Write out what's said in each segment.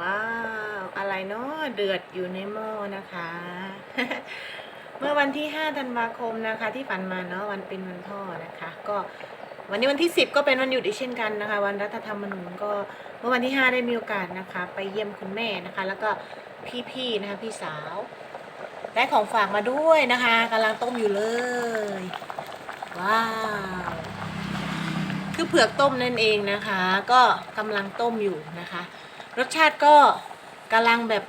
ว้าว อะไรเนาะเดือดอยู่ในหม้อนะคะ เมื่อวันที่5ธันวาคมนะคะ ที่ผ่านมาเนาะวันเป็นวันพ่อนะคะ ก็วันนี้วันที่ 10 ก็เป็นวันหยุดอีกเช่นกันนะคะ วันรัฐธรรมนูญก็เมื่อวันที่ 5 ได้มีโอกาสนะคะ ไปเยี่ยมคุณแม่นะคะ แล้วก็พี่ๆนะคะพี่สาวได้ของฝากมาด้วยนะคะกำลังต้มอยู่เลย ว้าว คือเผือกต้มนั่นเองนะคะ ก็กำลังต้มอยู่นะคะ รสชาติก็กำลังแบบ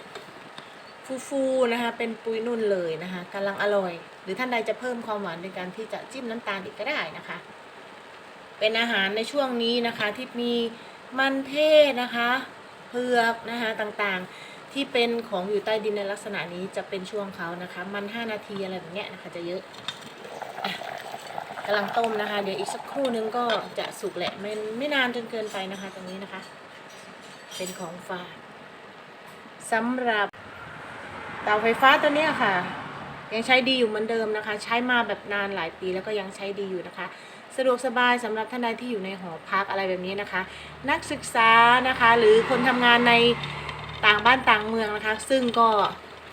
ฟูๆนะคะ เป็นปุยนุ่นเลยนะคะกำลังอร่อย หรือท่านใดจะเพิ่มความหวานในการที่จะจิ้มน้ำตาลอีกก็ได้นะคะ เป็นอาหารในช่วงนี้นะคะที่มีมันเทศนะคะเผือกนะคะต่างๆที่เป็นของอยู่ใต้ดินในลักษณะนี้จะเป็นช่วงเขานะคะ มัน 5 นาทีอะไรแบบเนี้ยนะคะจะเยอะอะกำลังต้มนะคะ เดี๋ยวอีกสักครู่นึงก็จะสุกแหละไม่ไม่นานจนเกินไปนะคะตรงนี้นะคะ เป็นของฝากสำหรับเตาไฟฟ้าตัวนี้ค่ะ ยังใช้ดีอยู่เหมือนเดิมนะคะ ใช้มาแบบนานหลายปีแล้วก็ยังใช้ดีอยู่นะคะ สะดวกสบายสำหรับท่านใดที่อยู่ในหอพักอะไรแบบนี้นะคะ นักศึกษานะคะ หรือคนทำงานในต่างบ้านต่างเมืองนะคะ ซึ่งก็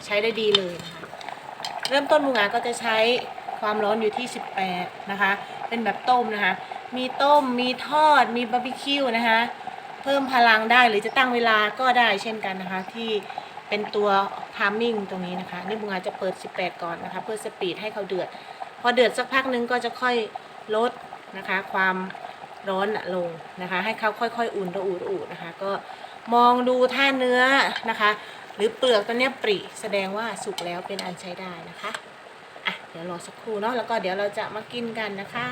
ใช้ได้ดีเลยนะคะเริ่มต้นมุงาก็จะใช้ความร้อนอยู่ที่ 18 นะคะ เป็นแบบต้มนะคะ มีต้ม มีทอด มีบาร์บีคิวนะคะ เพิ่มพลังได้หรือจะตั้งเวลาก็ได้เช่นกันนะคะที่เป็นตัวทามมิ่งตรงนี้นะคะนี่บุงอาจะเปิด 18 ก่อนนะคะ เพื่อสปีดให้เขาเดือด พอเดือดสักพักนึงก็จะค่อยลดนะคะ ความร้อนลงนะคะ ให้เขาค่อยๆ อุ่นระอุระอุนะคะ ก็มองดูท่าเนื้อนะคะ หรือเปลือกตัวเนี้ยปริแสดงว่าสุกแล้วเป็นอันใช้ได้นะคะอะเดี๋ยวรอสักครู่เนาะแล้วก็เดี๋ยวเราจะมากินกันนะคะ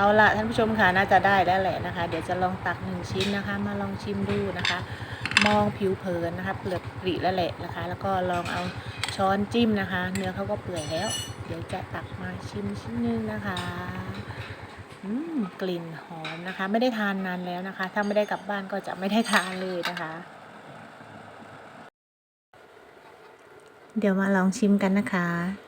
เอาละท่านผู้ชมค่ะน่าจะได้แล้วแหละนะคะ เดี๋ยวจะลองตักหนึ่งชิ้นนะคะ มาลองชิมดูนะคะ มองผิวเผินนะคะ เปลือกปริแล้วแหละนะคะ แล้วก็ลองเอาช้อนจิ้มนะคะ เนื้อเขาก็เปื่อยแล้ว เดี๋ยวจะตักมาชิมชิ้นหนึงนะคะอืมกลิ่นหอมนะคะ ไม่ได้ทานนานแล้วนะคะ ถ้าไม่ได้กลับบ้านก็จะไม่ได้ทานเลยนะคะ เดี๋ยวมาลองชิมกันนะคะ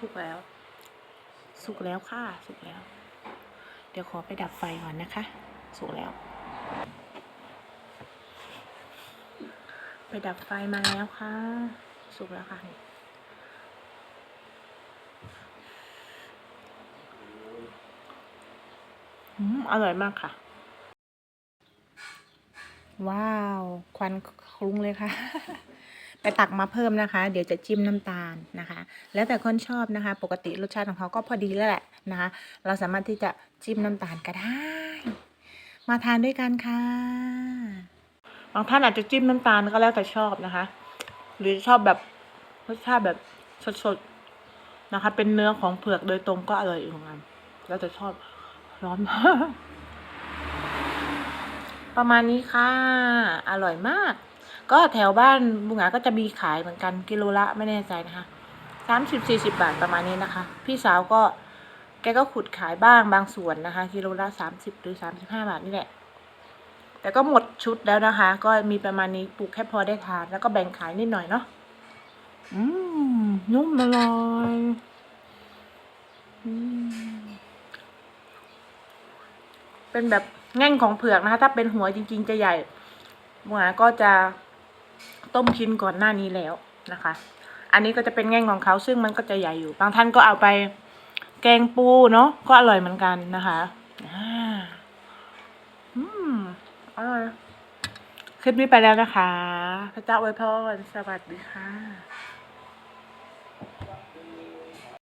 ถูกแล้ว สุกแล้วค่ะ สุกแล้ว เดี๋ยวขอไปดับไฟก่อนนะคะ สุกแล้ว ไปดับไฟมาแล้วค่ะ สุกแล้วค่ะอืมอร่อยมากค่ะ ว้าว ควันคลุ้งเลยค่ะ ไปตักมาเพิ่มนะคะ เดี๋ยวจะจิ้มน้ำตาลนะคะ แล้วแต่คนชอบนะคะ ปกติรสชาติของเขาก็พอดีแล้วแหละนะคะ เราสามารถที่จะจิ้มน้ำตาลก็ได้ มาทานด้วยกันค่ะบางท่านอาจจะจิ้มน้ำตาลก็แล้วแต่ชอบนะคะ หรือชอบแบบรสชาติแบบสดๆนะคะ เป็นเนื้อของเผือกโดยตรงก็อร่อยอีกเหมือนกันแล้วแต่ชอบร้อนประมาณนี้ค่ะ อร่อยมาก ก็แถวบ้านบุงหงาก็จะมีขายเหมือนกันกิโลละไม่แน่ใจนะคะสามสิบสี่สิบาทประมาณนี้นะคะ พี่สาวก็แกก็ขุดขายบ้างบางส่วนนะคะกิโลละสามสิบหรือสามสิบห้าบาทนี่แหละ แต่ก็หมดชุดแล้วนะคะ ก็มีประมาณนี้ปลูกแค่พอได้ทานแล้วก็แบ่งขายนิดหน่อยเนาะอืมนุ่มอร่อยอืมเป็นแบบแง่งของเผือกนะคะ ถ้าเป็นหัวจริง ๆ จะใหญ่หมาก็จะ ต้มกินก่อนหน้านี้แล้วนะคะ อันนี้ก็จะเป็นแง่งของเขาซึ่งมันก็จะใหญ่อยู่ บางท่านก็เอาไปแกงปูเนาะก็อร่อยเหมือนกันนะคะอืมอร่อยคลิปนี้ไปแล้วนะคะ พระเจ้าอวยพรสวัสดีค่ะ